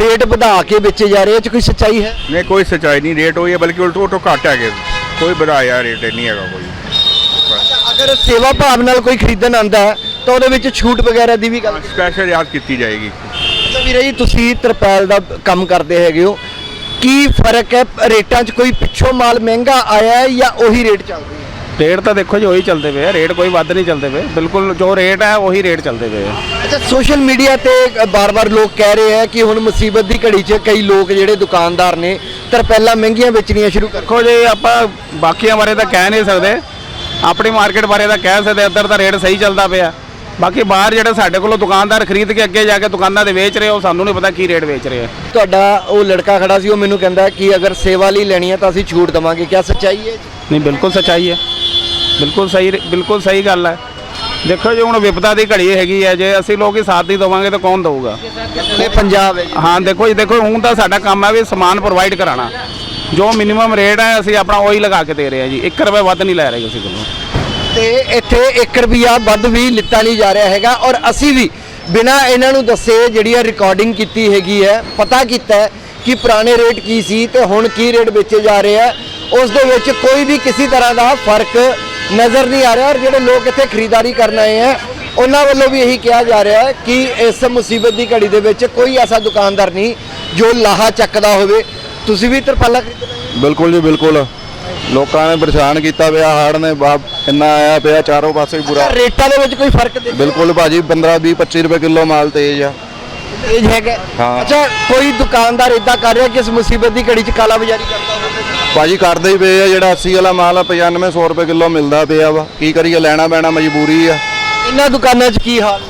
ਰੇਟ ਵਧਾ ਕੇ ਵੇਚੇ ਜਾ ਰਹੇ ਆ ਇਹ ਚ ਕੋਈ ਸੱਚਾਈ ਹੈ? ਨਹੀਂ ਕੋਈ ਸਚਾਈ ਨਹੀਂ। ਰੇਟ ਹੋਈ ਹੈ ਬਲਕਿ ਉਲਟੋ ਉਲਟੋ ਘੱਟ ਹੈਗੇ। ਕੋਈ ਵਧਾਇਆ ਰੇਟ ਨਹੀਂ ਹੈਗਾ ਕੋਈ। ਅਗਰ ਸੇਵਾ ਭਾਵ ਨਾਲ ਕੋਈ ਖਰੀਦਣ ਆਂਦਾ ਹੈ ਤਾਂ ਉਹਦੇ ਵਿੱਚ ਛੂਟ ਵਗੈਰਾ ਦੀ ਵੀ ਗੱਲ ਸਪੈਸ਼ਲ ਯਾਦ ਕੀਤੀ ਜਾਏਗੀ। ਅੱਛਾ ਵੀਰੇ ਜੀ ਤੁਸੀਂ ਤਰਪਾਲ ਦਾ ਕੰਮ ਕਰਦੇ ਹੈਗੇ ਹੋ। ਕੀ ਫ਼ਰਕ ਹੈ ਰੇਟਾਂ 'ਚ? ਕੋਈ ਪਿੱਛੋਂ ਮਾਲ ਮਹਿੰਗਾ ਆਇਆ ਹੈ ਜਾਂ ਉਹੀ ਰੇਟ ਚੱਲ ਰਹੀ ਹੈ? ਰੇਟ ਤਾਂ ਦੇਖੋ ਜੀ ਉਹੀ ਚੱਲਦੇ ਪਏ ਆ। ਰੇਟ ਕੋਈ ਵੱਧ ਨਹੀਂ ਚੱਲਦੇ ਪਏ। ਬਿਲਕੁਲ ਜੋ ਰੇਟ ਹੈ ਉਹੀ ਰੇਟ ਚੱਲਦੇ ਪਏ ਆ। ਅੱਛਾ ਸੋਸ਼ਲ ਮੀਡੀਆ ਤੇ ਬਾਰ-ਬਾਰ ਲੋਕ ਕਹਿ ਰਹੇ ਆ ਕਿ ਹੁਣ ਮੁਸੀਬਤ ਦੀ ਘੜੀ 'ਚ ਕਈ ਲੋਕ ਜਿਹੜੇ ਦੁਕਾਨਦਾਰ ਨੇ ਤਰਪੈਲਾਂ ਮਹਿੰਗੀਆਂ ਵੇਚਣੀਆਂ ਸ਼ੁਰੂ ਕਰ ਦੇਖੋ ਜੀ ਆਪਾਂ ਬਾਕੀਆਂ ਬਾਰੇ ਤਾਂ ਕਹਿ ਨਹੀਂ ਸਕਦੇ। ਆਪਣੀ ਮਾਰਕੀਟ ਬਾਰੇ ਤਾਂ ਕਹਿ ਸਕਦੇ ਇੱਧਰ ਦਾ ਰੇਟ ਸਹੀ ਚੱਲਦਾ ਪਿਆ। ਬਾਕੀ ਬਾਹਰ ਜਿਹੜੇ ਸਾਡੇ ਕੋਲੋਂ ਦੁਕਾਨਦਾਰ ਖਰੀਦ ਕੇ ਅੱਗੇ ਜਾ ਕੇ ਦੁਕਾਨਾਂ ਤੇ ਵੇਚ ਰਹੇ ਉਹ ਸਾਨੂੰ ਨਹੀਂ ਪਤਾ ਕੀ ਰੇਟ ਵੇਚ ਰਹੇ ਆ। ਤੁਹਾਡਾ ਉਹ ਲੜਕਾ ਖੜਾ ਸੀ ਉਹ ਮੈਨੂੰ ਕਹਿੰਦਾ ਕਿ ਅਗਰ ਸੇਵਾ ਲਈ ਲੈਣੀ ਹੈ ਤਾਂ ਅਸੀਂ ਛੂਟ ਦਵਾਂਗੇ। ਕੀ ਸੱਚਾਈ ਹੈ ਨਹੀਂ ਬਿਲਕੁਲ ਸੱਚਾਈ ਹੈ। ਬਿਲਕੁਲ ਸਹੀ ਬਿਲਕੁਲ ਸਹੀ ਗੱਲ ਹੈ। ਦੇਖੋ ਜੀ ਹੁਣ ਵਿਪਤਾ ਦੀ ਘੜੀ ਹੈਗੀ ਹੈ ਜੇ ਅਸੀਂ ਲੋਕ ਹੀ ਸਾਥ ਨਹੀਂ ਦੇਵਾਂਗੇ ਤਾਂ ਕੌਣ ਦਊਗਾ? ਇਹ ਪੰਜਾਬ ਹੈ ਹਾਂ ਦੇਖੋ ਜੀ ਦੇਖੋ ਹੁਣ ਤਾਂ ਸਾਡਾ ਕੰਮ ਹੈ ਵੀ ਸਮਾਨ ਪ੍ਰੋਵਾਈਡ ਕਰਾਣਾ ਜੋ ਮਿਨੀਮਮ ਰੇਟ ਹੈ, ਅਸੀਂ ਆਪਣਾ ਉਹੀ ਲਗਾ ਕੇ ਦੇ ਰਹੇ ਹਾਂ ਜੀ। 1 ਰੁਪਏ ਵੱਧ ਨਹੀਂ ਲੈ ਰਹੇ ਕਿਸੇ ਕੋਲੋਂ। ਤੇ ਇੱਥੇ 1 ਰੁਪਿਆ ਵੱਧ ਵੀ ਲਿੱਤਾ ਨਹੀਂ ਜਾ ਰਿਹਾ ਹੈਗਾ ਔਰ ਅਸੀਂ ਵੀ ਬਿਨਾ ਇਹਨਾਂ ਨੂੰ ਦੱਸੇ ਜਿਹੜੀ ਆ ਰਿਕਾਰਡਿੰਗ ਕੀਤੀ ਹੈਗੀ ਹੈ, ਪਤਾ ਕੀਤਾ ਕਿ ਪੁਰਾਣੇ ਰੇਟ ਕੀ ਸੀ ਤੇ ਹੁਣ ਕੀ ਰੇਟ ਵੇਚੇ ਜਾ ਰਹੇ ਆ। ਉਸ ਦੇ ਵਿੱਚ ਕੋਈ ਵੀ ਕਿਸੇ ਤਰ੍ਹਾਂ ਦਾ ਫ਼ਰਕ ਨਜ਼ਰ ਨਹੀਂ ਆ ਰਿਹਾ ਔਰ ਜਿਹੜੇ ਲੋਕ ਇੱਥੇ ਖਰੀਦਦਾਰੀ ਕਰਨ ਆਏ ਆ, ਉਹਨਾਂ ਵੱਲੋਂ ਵੀ ਇਹੀ ਕਿਹਾ ਜਾ ਰਿਹਾ ਹੈ ਕਿ ਇਸ ਮੁਸੀਬਤ ਦੀ ਘੜੀ ਦੇ ਵਿੱਚ ਕੋਈ ਐਸਾ ਦੁਕਾਨਦਾਰ ਨਹੀਂ ਜੋ ਲਾਹਾ ਚੱਕਦਾ ਹੋਵੇ। ਤੁਸੀਂ ਵੀ ਤਰਪਾਲਾ ਖਰੀਦਣਾ ਬਿਲਕੁਲ ਜੀ ਬਿਲਕੁਲ। ਲੋਕਾਂ ਨੇ ਪਰੇਸ਼ਾਨ ਕੀਤਾ ਪਿਆ ਹਾੜ ਨੇ ਬਾਪ ਇੰਨਾ ਆਇਆ ਪਿਆ ਚਾਰੋਂ ਪਾਸੇ ਬੁਰਾ ਰੇਟਾਂ ਦੇ ਵਿੱਚ ਕੋਈ ਫ਼ਰਕ ਦੇ ਬਿਲਕੁਲ ਭਾਜੀ 15 20 25 ਰੁਪਏ ਕਿਲੋ ਮਾਲ ਤੇਜ਼ ਆ। ਤੇਜ ਹੈਗਾ। ਹਾਂ। ਅੱਛਾ ਕੋਈ ਦੁਕਾਨਦਾਰ ਇਦਾਂ ਕਰ ਰਿਹਾ ਕਿ ਇਸ ਮੁਸੀਬਤ ਦੀ ਘੜੀ 'ਚ ਕਾਲਾ ਬਾਜ਼ਾਰੀ ਕਰਦਾ ਹੋਵੇ? ਭਾਜੀ ਕਰਦੇ ਹੀ ਪਏ ਆ ਜਿਹੜਾ 80 ਵਾਲਾ ਮਾਲ ਆ 9500 ਰੁਪਏ ਕਿਲੋ ਮਿਲਦਾ ਪਿਆ ਵਾ। ਕੀ ਕਰੀਏ ਲੈਣਾ ਪੈਣਾ ਮਜਬੂਰੀ ਆ। ਇਹਨਾਂ ਦੁਕਾਨਾਂ 'ਚ ਕੀ ਹਾਲ?